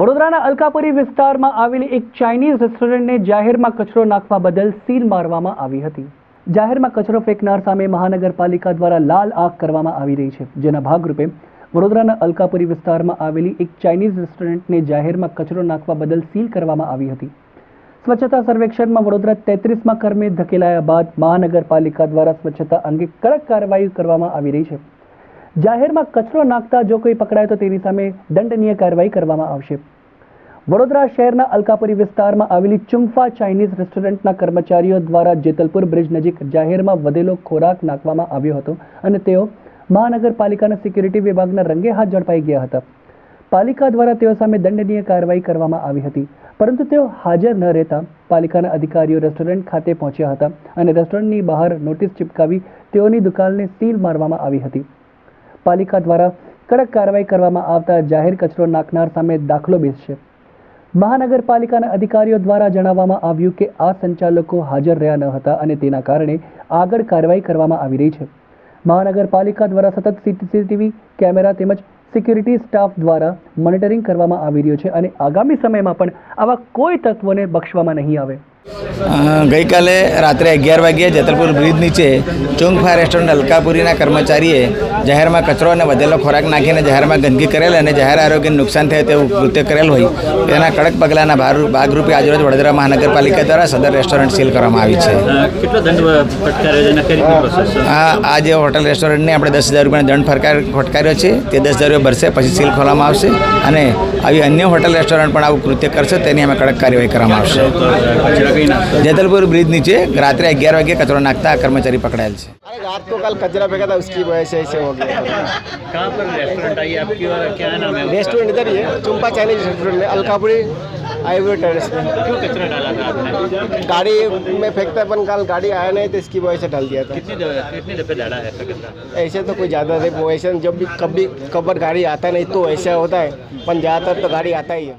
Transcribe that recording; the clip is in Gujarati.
વડોદરાના અલકાપુરી વિસ્તારમાં આવેલી એક ચાઇનીઝ રેસ્ટોરન્ટને જાહેરમાં કચરો નાખવા બદલ સીલ મારવામાં આવી હતી. જાહેરમાં કચરો ફેંકનાર સામે મહાનગરપાલિકા દ્વારા લાલ આંખ કરવામાં આવી રહી છે. જેના ભાગરૂપે વડોદરાના અલકાપુરી વિસ્તારમાં આવેલી એક ચાઇનીઝ રેસ્ટોરન્ટને જાહેરમાં કચરો નાખવા બદલ સીલ કરવામાં આવી હતી. સ્વચ્છતા સર્વેક્ષણમાં વડોદરા તેત્રીસમાં કર્મે ધકેલાયા બાદ મહાનગરપાલિકા દ્વારા સ્વચ્છતા અંગે કડક કાર્યવાહી કરવામાં આવી રહી છે. જાહેરમાં કચરો નાખતા જો કોઈ પકડાય તો તેની સામે દંડનીય કાર્યવાહી કરવામાં આવશે. વડોદરા શહેરના અલકાપુરી વિસ્તારમાં આવેલી ચુમ્ફા ચાઇનીઝ રેસ્ટોરન્ટના કર્મચારીઓ દ્વારા જેતલપુર બ્રિજ નજીક જાહેરમાં વધેલો ખોરાક નાખવામાં આવ્યો હતો અને તેઓ મહાનગરપાલિકાના સિક્યુરિટી વિભાગના રંગે હાથ ઝડપાઈ ગયા હતા. પાલિકા દ્વારા તેઓ સામે દંડનીય કાર્યવાહી કરવામાં આવી હતી, પરંતુ તેઓ હાજર ન રહેતા પાલિકાના અધિકારીઓ રેસ્ટોરન્ટ ખાતે પહોંચ્યા હતા અને રેસ્ટોરન્ટની બહાર નોટિસ ચિપકાવી તેઓની દુકાનને સીલ મારવામાં આવી હતી. પાલિકા દ્વારા કડક કાર્યવાહી કરવામાં આવતા જાહેર કચરો નાખનાર સામે દાખલો બેસશે. મહાનગરપાલિકાના અધિકારીઓ દ્વારા જણાવવામાં આવ્યું કે આ સંચાલકો હાજર રહ્યા ન હતા અને તેના કારણે આગળ કાર્યવાહી કરવામાં આવી રહી છે. મહાનગરપાલિકા દ્વારા સતત સીસીટીવી કેમેરા તેમજ સિક્યુરિટી સ્ટાફ દ્વારા મોનિટરિંગ કરવામાં આવી રહ્યું છે અને આગામી સમયમાં પણ આવા કોઈ તત્વોને બક્ષવામાં નહીં આવે. ગઈકાલે રાત્રે અગિયાર વાગ્યે જેતલપુર બ્રિજ નીચે ચોંગફા રેસ્ટોરન્ટ અલકાપુરીના કર્મચારીએ જાહેરમાં કચરો અને વધેલો ખોરાક નાખીને જાહેરમાં ગંદકી કરેલ અને જાહેર આરોગ્યને નુકસાન થાય તેવું કૃત્ય કરેલ હોય. તેના કડક પગલાંના ભાર- ભાગરૂપે આજરોજ વડોદરા મહાનગરપાલિકા દ્વારા સદર રેસ્ટોરન્ટ સીલ કરવામાં આવી છે. આ આજે જે હોટલ રેસ્ટોરન્ટને આપણે દસ હજાર રૂપિયાનો દંડ ફટકાર ફટકાર્યો છે તે દસ હજાર રૂપિયા ભરશે પછી સીલ ખોલવામાં આવશે અને આવી અન્ય હોટલ રેસ્ટોરન્ટ પણ આવું કૃત્ય કરશે તેની અમે કડક કાર્યવાહી કરવામાં આવશે તો કચરા કઈ નાખતો જેતલપુર બ્રિજ નીચે રાત્રે અગિયાર વાગ્યે કચરો નાખતા આ કર્મચારી પકડાયેલ છે अरे रात को कल कचरा फेंका था उसकी वजह से ऐसे हो गया कहाँ पर रेस्टोरेंट आई आपकी और क्या नाम है उसका? रेस्टोरेंट इधर ही है चुम्पा चाइनीज रेस्टोरेंट में अलकापुरी आईवे टेरेस में क्यों कचरा डाला था आपने गाड़ी में फेंकता अपन कल गाड़ी आया नहीं तो इसकी वजह से डाल दिया था। कितनी दफे डाला है ऐसे तो कोई ज़्यादा नहीं वो ऐसे जब भी कभी कबर गाड़ी आता नहीं तो ऐसा होता है पर ज़्यादातर तो गाड़ी आता ही है।